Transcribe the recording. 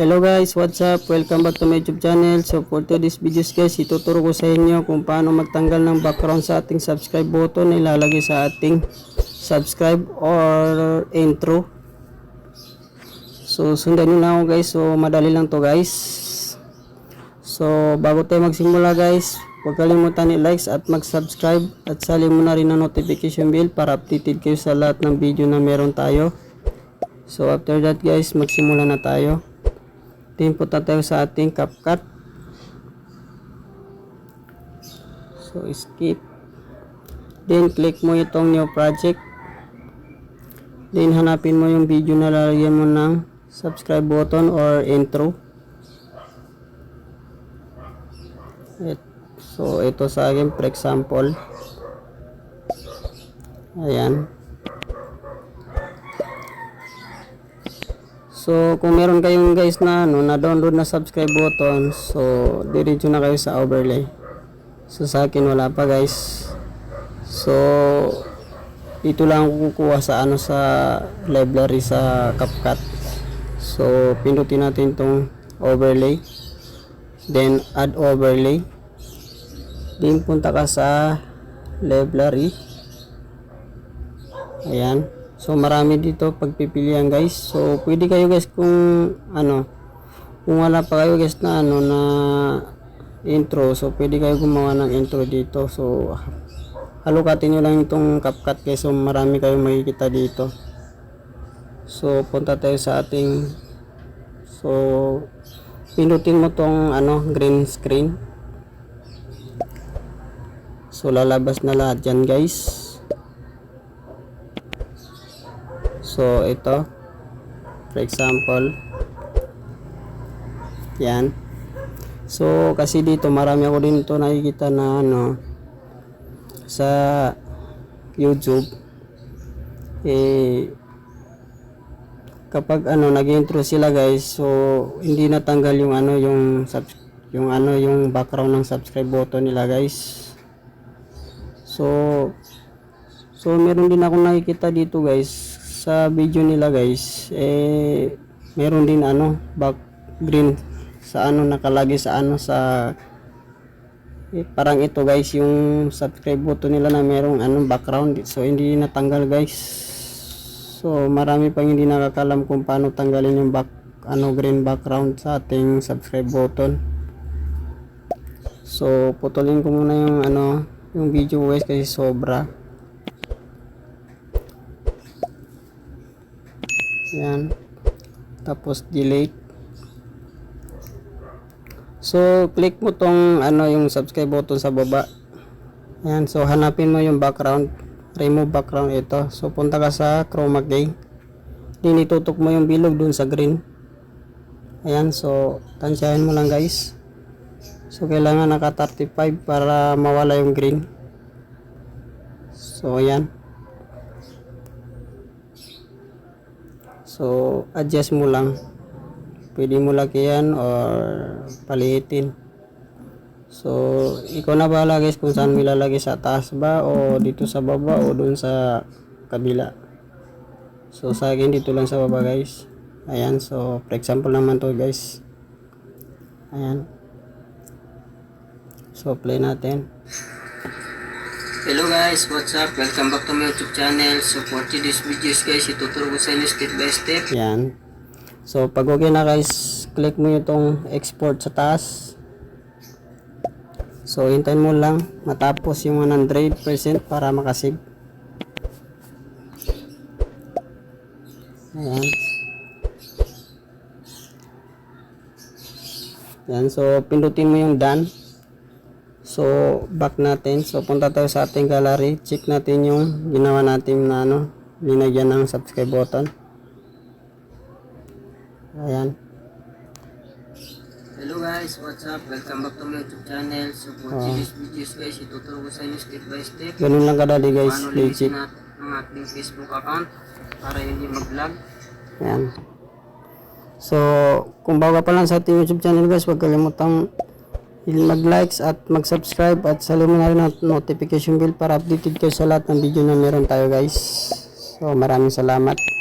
Hello guys, what's up? Welcome back to my YouTube channel. So for today's videos guys, ituturo ko sa inyo kung paano magtanggal ng background sa ating subscribe button na ilalagay sa ating subscribe or intro. So sundan nyo na ako guys. So madali lang to guys. So bago tayo magsimula guys, huwag kalimutan i-likes at mag-subscribe at sali mo na rin ang notification bell para updated kayo sa lahat ng video na meron tayo. So after that guys, magsimula na tayo. Punta tayo sa ating CapCut. So skip. Then click mo itong new project. Then hanapin mo yung video na lalagyan mo ng subscribe button or intro. Et- So ito sa akin for example. Ayan. So, kung meron kayong guys na ano, na download na subscribe button, so diretso na kayo sa overlay. So, sa akin wala pa guys. So, dito lang ako kukuha sa ano sa library sa CapCut. So, pindutin natin tong overlay. Then, add overlay. Then, punta ka sa library. Ayan. So marami dito pagpipilian guys. So pwede kayo guys kung ano kung wala pa kayo guys na ano na intro. So pwede kayo gumawa ng intro dito. So halukatin nyo lang itong CapCut guys. So marami kayong makikita dito. So punta tayo sa ating So pinutin mo tong ano green screen. So lalabas na lahat dyan guys. So, ito. For example. Yan. So, kasi dito, marami ako din ito nakikita na ano, sa YouTube. Eh, kapag ano, nag-intro sila guys, so, hindi natanggal yung ano, yung, subs- yung ano, yung background ng subscribe button nila guys. So, so, meron din ako nakikita dito guys, sa video nila guys eh meron din ano back green. Sa ano nakalagay sa ano sa eh, parang ito guys yung subscribe button nila na merong ano background. So hindi natanggal guys. So marami pang hindi nakakalam kung paano tanggalin yung back ano green background sa ating subscribe button. So putulin ko muna yung ano yung video guys kasi sobra Yan. Tapos delete. So, click mo tong ano yung subscribe button sa baba. Yan. So, hanapin mo yung background. Remove background ito. So, punta ka sa chroma key. Then, mo yung bilog dun sa green. Ayan. So, tansyahin mo lang guys. So, kailangan naka 35 para mawala yung green. So, ayan. So, adjust mo lang. Pwede mo lagyan or paliitin. So, ikaw na bahala guys kung saan mo ilalagay sa taas ba o dito sa baba o doon sa kabila. So, sa akin dito lang sa baba guys. Ayan, so for example naman to guys. Ayan. So, play natin. Hello guys, what's up? Welcome back to my YouTube channel. So for today's videos guys, ituturo ko sa inyo step by step. Yan. So pag okay na guys, click mo itong export sa taas. So hintayin mo lang matapos yung 100% para makasave. Ayan. Yan, so pindutin mo yung done. So, back natin. So, punta tayo sa ating gallery. Check natin yung ginawa natin na ano, linagyan ng subscribe button. Ayan. Hello guys, what's up? Welcome back to my YouTube channel. So, for today's videos guys, ituturo ko sa inyo step by step. Ganun lang kadali guys, Paano linisin natin ang ating Facebook account para hindi mag-vlog. Ayan. So, kung bago pa lang sa ating YouTube channel guys, huwag kalimutang mag-likes at mag-subscribe at sali mo na rin ang notification bell para updated kayo sa lahat ng video na meron tayo guys. So, maraming salamat.